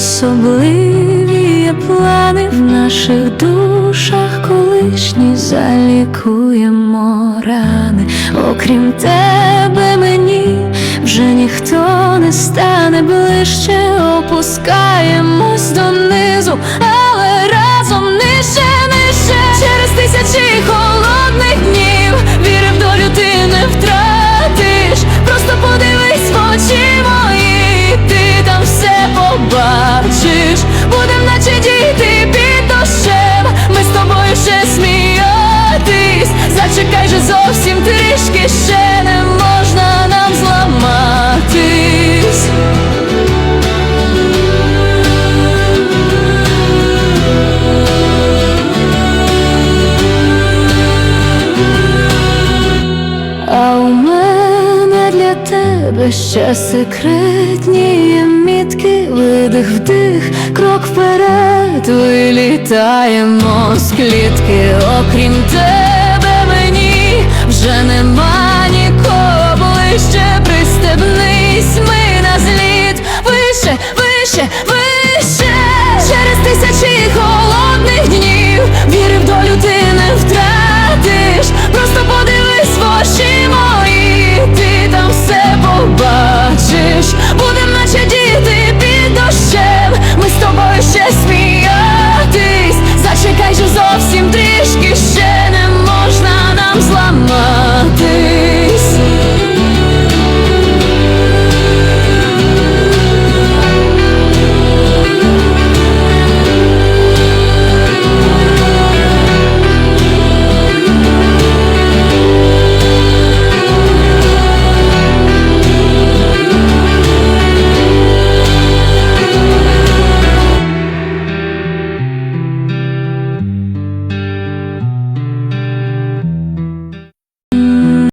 особливі плани в наших душах, колишні залікуємо рани. Окрім тебе, мені вже ніхто не стане. Ближче, опускаємось донизу, тебе ще секретні мітки, видих вдих, крок вперед, вилітаємо з клітки, окрім тебе.